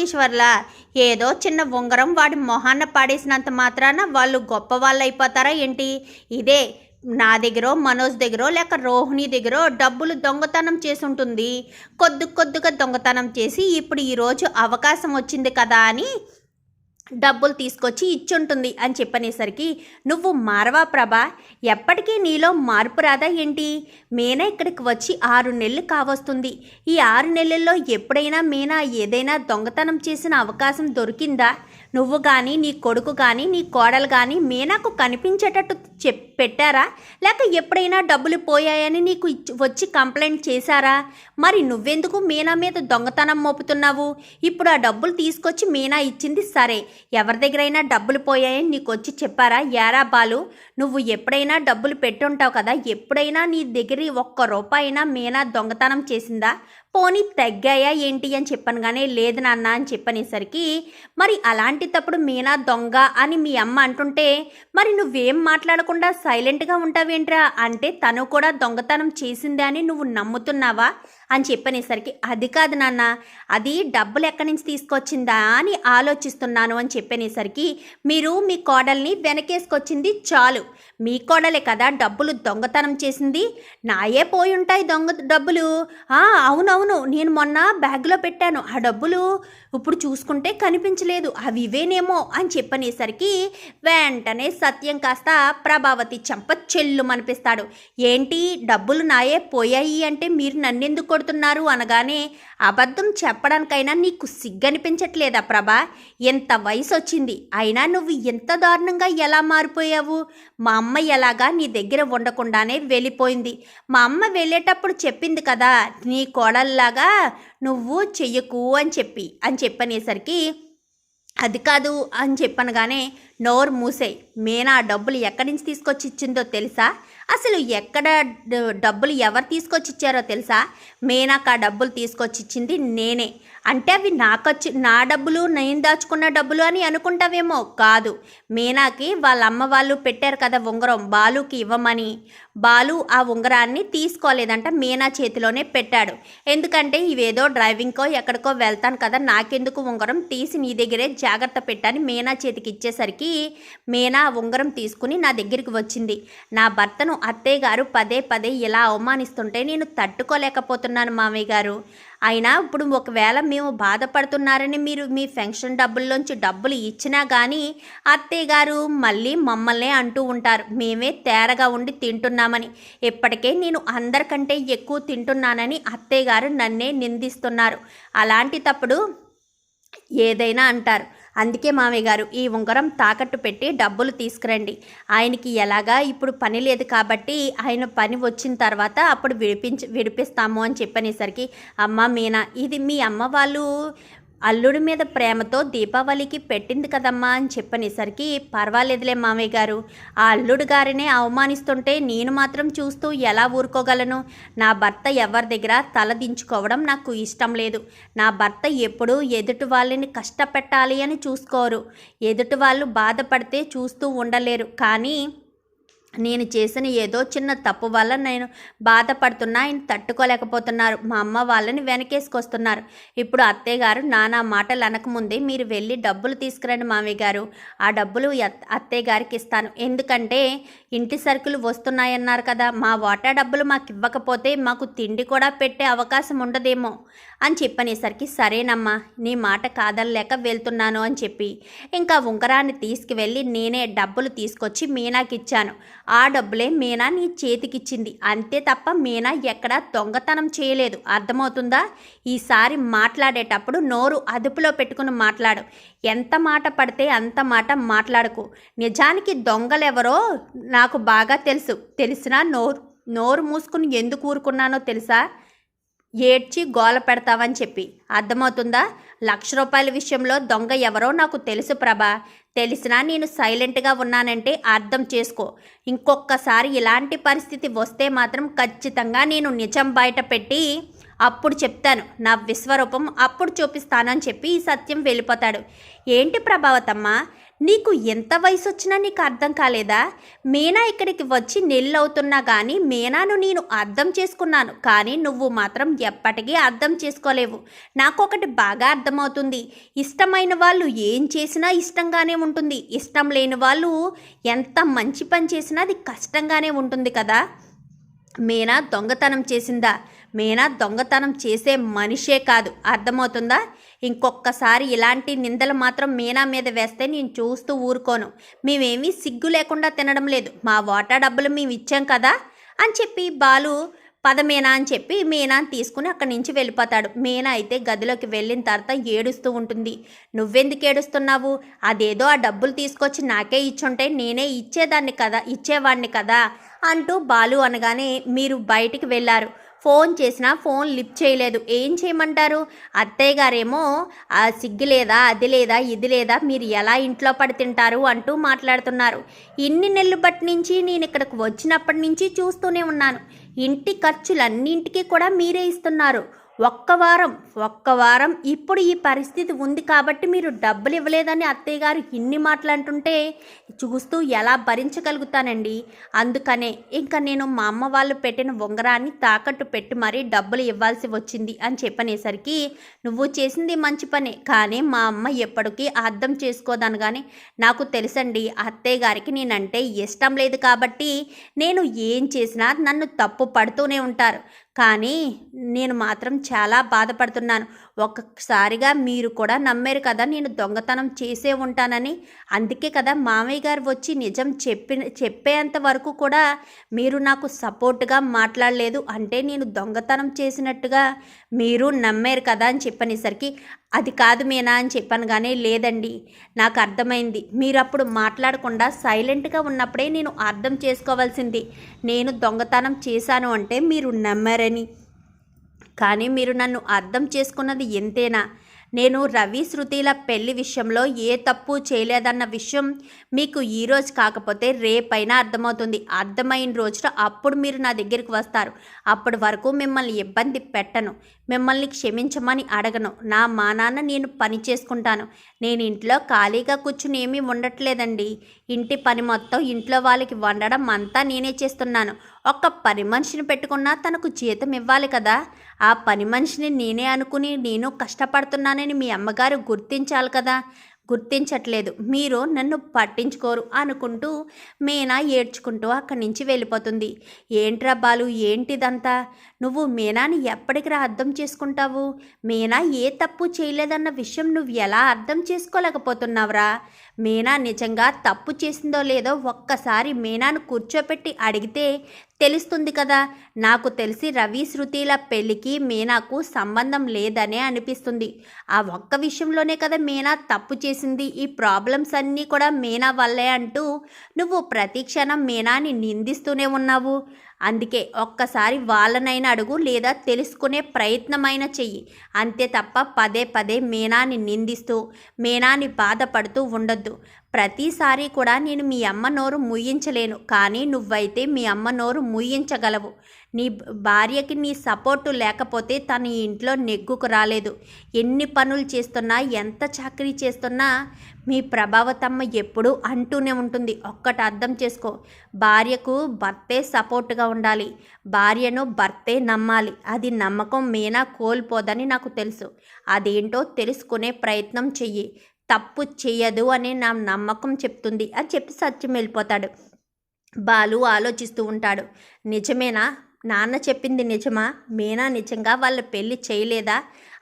కోటీశ్వర్ల? ఏదో చిన్న ఉంగరం వాడి మొహాన్న పాడేసినంత మాత్రాన వాళ్ళు గొప్ప వాళ్ళు అయిపోతారా ఏంటి? ఇదే నా దగ్గర మనోజ్ దగ్గర లేక రోహిణి దగ్గర డబ్బులు దొంగతనం చేసి ఉంటుంది కొద్ది కొద్దిగా దొంగతనం చేసి ఇప్పుడు ఈరోజు అవకాశం వచ్చింది కదా అని డబ్బులు తీసుకొచ్చి ఇచ్చుంటుంది అని చెప్పనేసరికి నువ్వు మారవా ప్రభా? ఎప్పటికీ నీలో మార్పు రాదా ఏంటి? మీనా ఇక్కడికి వచ్చి ఆరు నెలలు కావస్తుంది. ఈ ఆరు నెలల్లో ఎప్పుడైనా మీనా ఏదైనా దొంగతనం చేసిన అవకాశం దొరికిందా? నువ్వు కానీ నీ కొడుకు కానీ నీ కోడలు కానీ మీనాకు కనిపించేటట్టు చెప్ పెట్టారా? లేక ఎప్పుడైనా డబ్బులు పోయాయని నీకు ఇచ్చి- వచ్చి కంప్లైంట్ చేశారా? మరి నువ్వెందుకు మీనా మీద దొంగతనం మోపుతున్నావు? ఇప్పుడు ఆ డబ్బులు తీసుకొచ్చి మీనా ఇచ్చింది సరే. ఎవరి దగ్గరైనా డబ్బులు పోయాయని నీకు వచ్చి చెప్పారా? యారా బాలు నువ్వు ఎప్పుడైనా డబ్బులు పెట్టుంటావు కదా ఎప్పుడైనా నీ దగ్గర ఒక్క రూపాయినా మీనా దొంగతనం చేసిందా? పోనీ తగ్గాయా ఏంటి అని చెప్పాను కానీ లేదు నాన్న అని చెప్పనేసరికి మరి అలాంటి తప్పుడు మీనా దొంగ అని మీ అమ్మ అంటుంటే మరి నువ్వేం మాట్లాడకుండా సైలెంట్గా ఉంటావేంట్రా? అంటే తను కూడా దొంగతనం చేసిందే అని నువ్వు నమ్ముతున్నావా? అని చెప్పనేసరికి అది కాదు నాన్న అది డబ్బులు ఎక్కడి నుంచి తీసుకొచ్చిందా అని ఆలోచిస్తున్నాను అని చెప్పనేసరికి మీరు మీ కోడల్ని వెనకేసుకొచ్చింది చాలు. మీ కోడలే కదా డబ్బులు దొంగతనం చేసింది. నాయే పోయి ఉంటాయి దొంగ డబ్బులు. అవునవును నేను మొన్న బ్యాగ్లో పెట్టాను. ఆ డబ్బులు ఇప్పుడు చూసుకుంటే కనిపించలేదు. అవి ఇవేనేమో అని చెప్పనేసరికి వెంటనే సత్యం కాస్త ప్రభావతి చెంప చెల్లు అనిపిస్తాడు ఏంటి డబ్బులు నాయే పోయాయి అంటే మీరు నన్నెందుకు కొడుతున్నారు అనగానే అబద్ధం చెప్పడానికైనా నీకు సిగ్గనిపించట్లేదా ప్రభా? ఎంత వయసు వచ్చింది అయినా నువ్వు ఎంత దారుణంగా ఎలా మారిపోయావు? మా అమ్మ ఎలాగా నీ దగ్గర ఉండకుండానే వెళ్ళిపోయింది. మా అమ్మ వెళ్ళేటప్పుడు చెప్పింది కదా నీ కోడల్లాగా నువ్వు చెయ్యకు అని చెప్పి అని చెప్పనేసరికి అది కాదు అని చెప్పనగానే నోరు మూసేయ్ మీనా డబ్బులు ఎక్కడి నుంచి తీసుకొచ్చి ఇచ్చిందో తెలుసా? అసలు ఎక్కడ డబ్బులు ఎవరు తీసుకొచ్చి ఇచ్చారో తెలుసా? మీనాకు ఆ డబ్బులు తీసుకొచ్చి ఇచ్చింది నేనే. అంటే అవి నాకొచ్చి నా డబ్బులు నేను దాచుకున్న డబ్బులు అని అనుకుంటావేమో? కాదు. మీనాకి వాళ్ళ అమ్మ వాళ్ళు పెట్టారు కదా ఉంగరం బాలుకి ఇవ్వమని. బాలు ఆ ఉంగరాన్ని తీసుకోలేదంట మీనా చేతిలోనే పెట్టాడు. ఎందుకంటే ఇవేదో డ్రైవింగ్కో ఎక్కడికో వెళ్తాను కదా నాకెందుకు ఉంగరం? తీసి నీ దగ్గరే జాగ్రత్త పెట్టని మీనా చేతికి ఇచ్చేసరికి మీనా ఉంగరం తీసుకుని నా దగ్గరికి వచ్చింది. నా భర్తను అత్తయ్య గారు పదే పదే ఇలా అవమానిస్తుంటే నేను తట్టుకోలేకపోతున్నాను మామయ్య గారు. అయినా ఇప్పుడు ఒకవేళ మేము బాధపడుతున్నారని మీరు మీ ఫెన్షన్ డబ్బుల్లోంచి డబ్బులు ఇచ్చినా కానీ అత్తయ్య గారు మళ్ళీ మమ్మల్నే అంటూ ఉంటారు. మేమే తేరగా ఉండి తింటున్నామని. ఇప్పటికే నేను అందరికంటే ఎక్కువ తింటున్నానని అత్తయ్య గారు నన్నే నిందిస్తున్నారు. అలాంటి తప్పుడు ఏదైనా అంటారు. అందుకే మామయ్య గారు ఈ ఉంగరం తాకట్టు పెట్టి డబ్బులు తీసుకురండి. ఆయనకి ఎలాగా ఇప్పుడు పని లేదు కాబట్టి ఆయన పని వచ్చిన తర్వాత అప్పుడు విడిపించి విడిపిస్తాము అని చెప్పనేసరికి అమ్మ మీనా ఇది మీ అమ్మ వాళ్ళు అల్లుడి మీద ప్రేమతో దీపావళికి పెట్టింది కదమ్మా అని చెప్పనేసరికి పర్వాలేదులే మామయ్య గారు. ఆ అల్లుడు గారినే అవమానిస్తుంటే నేను మాత్రం చూస్తూ ఎలా ఊరుకోగలను? నా భర్త ఎవరి దగ్గర తలదించుకోవడం నాకు ఇష్టం లేదు. నా భర్త ఎప్పుడూ ఎదుటి వాళ్ళని కష్టపెట్టాలి అని చూసుకోరు. ఎదుటి వాళ్ళు బాధపడితే చూస్తూ ఉండలేరు. కానీ నేను చేసిన ఏదో చిన్న తప్పు వల్ల నేను బాధపడుతున్నా ఆయన తట్టుకోలేకపోతున్నారు. మా అమ్మ వాళ్ళని వెనకేసుకొస్తున్నారు. ఇప్పుడు అత్తయ్య గారు నానా మాటలు అనకముందే మీరు వెళ్ళి డబ్బులు తీసుకురండి మామయ్య గారు. ఆ డబ్బులు అత్తయ్య గారికి ఇస్తాను. ఎందుకంటే ఇంటి సరుకులు వస్తున్నాయన్నారు కదా. మా వాటా డబ్బులు మాకు ఇవ్వకపోతే మాకు తిండి కూడా పెట్టే అవకాశం ఉండదేమో అని చెప్పనేసరికి సరేనమ్మా నీ మాట కాదనలేక వెళ్తున్నాను అని చెప్పి ఇంకా ఉంగరాన్ని తీసుకువెళ్ళి నేనే డబ్బులు తీసుకొచ్చి మీనాకిచ్చాను. ఆ డబ్బులే మీనా నీ చేతికిచ్చింది. అంతే తప్ప మీనా ఎక్కడా దొంగతనం చేయలేదు. అర్థమవుతుందా? ఈసారి మాట్లాడేటప్పుడు నోరు అదుపులో పెట్టుకుని మాట్లాడు. ఎంత మాట పడితే అంత మాట మాట్లాడకు. నిజానికి దొంగలెవరో నాకు బాగా తెలుసు. తెలిసినా నోరు నోరు మూసుకుని ఎందుకు ఊరుకున్నానో తెలుసా? ఏడ్చి గోల పెడతావని చెప్పి. అర్థమవుతుందా? లక్ష రూపాయల విషయంలో దొంగ ఎవరో నాకు తెలుసు ప్రభా. తెలిసినా నేను సైలెంట్గా ఉన్నానంటే అర్థం చేసుకో. ఇంకొకసారి ఇలాంటి పరిస్థితి వస్తే మాత్రం ఖచ్చితంగా నేను నిజం బయట పెట్టి అప్పుడు చెప్తాను. నా విశ్వరూపం అప్పుడు చూపిస్తానని చెప్పి ఈ సత్యం వెళ్ళిపోతాడు. ఏంటి ప్రభావతమ్మ? నీకు ఎంత వయసు వచ్చినా నీకు అర్థం కాలేదా? మీనా ఇక్కడికి వచ్చి నెల్లు అవుతున్నా కానీ మీనాను నేను అర్థం చేసుకున్నాను. కానీ నువ్వు మాత్రం ఎప్పటికీ అర్థం చేసుకోలేవు. నాకు ఒకటి బాగా అర్థమవుతుంది. ఇష్టమైన వాళ్ళు ఏం చేసినా ఇష్టంగానే ఉంటుంది. ఇష్టం లేని వాళ్ళు ఎంత మంచి పని చేసినా అది కష్టంగానే ఉంటుంది కదా? మీనా దొంగతనం చేసిందా? మీనా దొంగతనం చేసే మనిషే కాదు. అర్థమవుతుందా? ఇంకొకసారి ఇలాంటి నిందలు మాత్రం మీనా మీద వేస్తే నేను చూస్తూ ఊరుకోను. మేమేమీ సిగ్గు లేకుండా తినడం లేదు. మా వాటా డబ్బులు మేము ఇచ్చాం కదా? అని చెప్పి బాలు పద మీనా అని చెప్పి మీనాని తీసుకుని అక్కడి నుంచి వెళ్ళిపోతాడు. మీనా అయితే గదిలోకి వెళ్ళిన తర్వాత ఏడుస్తూ ఉంటుంది. నువ్వెందుకు ఏడుస్తున్నావు? అదేదో ఆ డబ్బులు తీసుకొచ్చి నాకే ఇచ్చుంటే నేనే ఇచ్చేదాన్ని కదా ఇచ్చేవాడిని కదా అంటూ బాలు అనగానే మీరు బయటికి వెళ్ళారు. ఫోన్ చేసినా ఫోన్ లిఫ్ట్ చేయలేదు. ఏం చేయమంటారు? అత్తయ్య గారేమో ఆ సిగ్గు లేదా అది లేదా ఇది లేదా మీరు ఎలా ఇంట్లో పడి తింటారు అంటూ మాట్లాడుతున్నారు. ఇన్ని నెలలు బట్టి నుంచి నేను ఇక్కడికి వచ్చినప్పటి నుంచి చూస్తూనే ఉన్నాను. ఇంటి ఖర్చులన్నింటికీ కూడా మీరే ఇస్తున్నారు. ఒక్క వారం ఒక్క వారం ఇప్పుడు ఈ పరిస్థితి ఉంది కాబట్టి మీరు డబ్బులు ఇవ్వలేదని అత్తయ్య గారు ఇన్ని మాటలంటుంటే చూస్తూ ఎలా భరించగలుగుతానండి? అందుకనే ఇంకా నేను మా అమ్మ వాళ్ళు పెట్టిన ఉంగరాన్ని తాకట్టు పెట్టి మరీ డబ్బులు ఇవ్వాల్సి వచ్చింది అని చెప్పనేసరికి నువ్వు చేసింది మంచి పనే కానీ మా అమ్మ ఎప్పటికీ అర్థం చేసుకోదనగానే నాకు తెలుసండి అత్తయ్య గారికి నేనంటే ఇష్టం లేదు కాబట్టి నేను ఏం చేసినా నన్ను తప్పు పడుతూనే ఉంటారు. కానీ నేను మాత్రం చాలా బాధపడుతున్నాను. ఒక్కసారిగా మీరు కూడా నమ్మారు కదా నేను దొంగతనం చేసే ఉంటానని. అందుకే కదా మామయ్య గారు వచ్చి నిజం చెప్పిన చెప్పేంత వరకు కూడా మీరు నాకు సపోర్ట్గా మాట్లాడలేదు. అంటే నేను దొంగతనం చేసినట్టుగా మీరు నమ్మారు కదా అని చెప్పనేసరికి అది కాదు మీనా అని చెప్పాను కానీ లేదండి. నాకు అర్థమైంది. మీరు అప్పుడు మాట్లాడకుండా సైలెంట్గా ఉన్నప్పుడే నేను అర్థం చేసుకోవాల్సింది. నేను దొంగతనం చేశాను అంటే మీరు నమ్మారని. కానీ మీరు నన్ను అర్థం చేసుకున్నది ఎంతేనా. నేను రవి శృతిల పెళ్ళి విషయంలో ఏ తప్పు చేయలేదన్న విషయం మీకు ఈ రోజు కాకపోతే రేపైనా అర్థమవుతుంది. అర్థమైన రోజున అప్పుడు మీరు నా దగ్గరికి వస్తారు. అప్పటి వరకు మిమ్మల్ని ఇబ్బంది పెట్టను. మిమ్మల్ని క్షమించమని అడగను. నా మానాన్న నేను పని చేసుకుంటాను. నేను ఇంట్లో ఖాళీగా కూర్చుని ఏమీ ఉండట్లేదండి. ఇంటి పని మొత్తం ఇంట్లో వాళ్ళకి వండడం అంతా నేనే చేస్తున్నాను. ఒక్క పని మనిషిని పెట్టుకున్నా తనకు జీతం ఇవ్వాలి కదా. ఆ పని మనిషిని నేనే అనుకుని నేను కష్టపడుతున్నానని మీ అమ్మగారు గుర్తించాలి కదా. గుర్తించట్లేదు. మీరు నన్ను పట్టించుకోరు అనుకుంటూ మీనా ఏడ్చుకుంటూ అక్కడి నుంచి వెళ్ళిపోతుంది. ఏంట్రా బాలు ఏంటిదంతా? నువ్వు మీనాని ఎప్పటికి అర్థం చేసుకుంటావు? మీనా ఏ తప్పు చేయలేదన్న విషయం నువ్వు ఎలా అర్థం చేసుకోలేకపోతున్నావురా? మీనా నిజంగా తప్పు చేసిందో లేదో ఒక్కసారి మీనాను కూర్చోపెట్టి అడిగితే తెలుస్తుంది కదా. నాకు తెలిసి రవి శృతిల పెళ్ళికి మీనాకు సంబంధం లేదనే అనిపిస్తుంది. ఆ ఒక్క విషయంలోనే కదా మీనా తప్పు చేసింది. ఈ ప్రాబ్లమ్స్ అన్నీ కూడా మీనా వల్లే అంటూ నువ్వు ప్రతి క్షణం మీనాని నిందిస్తూనే ఉన్నావు. అందుకే ఒక్కసారి వాళ్ళనైనా అడుగు లేదా తెలుసుకునే ప్రయత్నమైన చెయ్యి. అంతే తప్ప పదే పదే మీనాని నిందిస్తూ మీనాని బాధపడుతూ ఉండొద్దు. ప్రతిసారి కూడా నేను మీ అమ్మ నోరు ముయ్యించలేను కానీ నువ్వైతే మీ అమ్మ నోరు ముయ్యించగలవు. నీ భార్యకి నీ సపోర్టు లేకపోతే తన ఇంట్లో నెగ్గుకు రాలేదు. ఎన్ని పనులు చేస్తున్నా ఎంత చాకరీ చేస్తున్నా మీ ప్రభావతమ్మ ఎప్పుడూ అంటూనే ఉంటుంది. ఒక్కటి అర్థం చేసుకో. భార్యకు భర్తే సపోర్ట్గా ఉండాలి. భార్యను భర్తే నమ్మాలి. అది నమ్మకం మీనా కోల్పోదని నాకు తెలుసు. అదేంటో తెలుసుకునే ప్రయత్నం చెయ్యి. తప్పు చేయదు అనే నా నమ్మకం చెప్తుంది అని చెప్పి సత్యం వెళ్ళిపోతాడు. బాలు ఆలోచిస్తూ ఉంటాడు. నిజమేనా? నాన్న చెప్పింది నిజమా? మీనా నిజంగా వాళ్ళ పెళ్ళి చేయలేదా?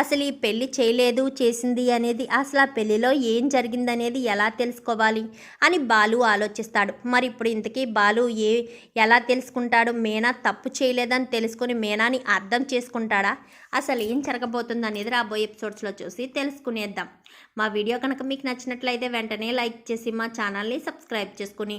అసలు ఈ పెళ్ళి చేయలేదు చేసింది అనేది అసలు ఆ పెళ్ళిలో ఏం జరిగిందనేది ఎలా తెలుసుకోవాలి అని బాలు ఆలోచిస్తాడు. మరి ఇప్పుడు ఇంతకీ బాలు ఏ ఎలా తెలుసుకుంటాడు? మీనా తప్పు చేయలేదని తెలుసుకుని మీనాని అర్థం చేసుకుంటాడా? అసలు ఏం జరగబోతుంది అనేది రాబోయే ఎపిసోడ్స్లో చూసి తెలుసుకునేద్దాం. మా వీడియో కనుక మీకు నచ్చినట్లయితే వెంటనే లైక్ చేసి మా ఛానల్ని సబ్స్క్రైబ్ చేసుకుని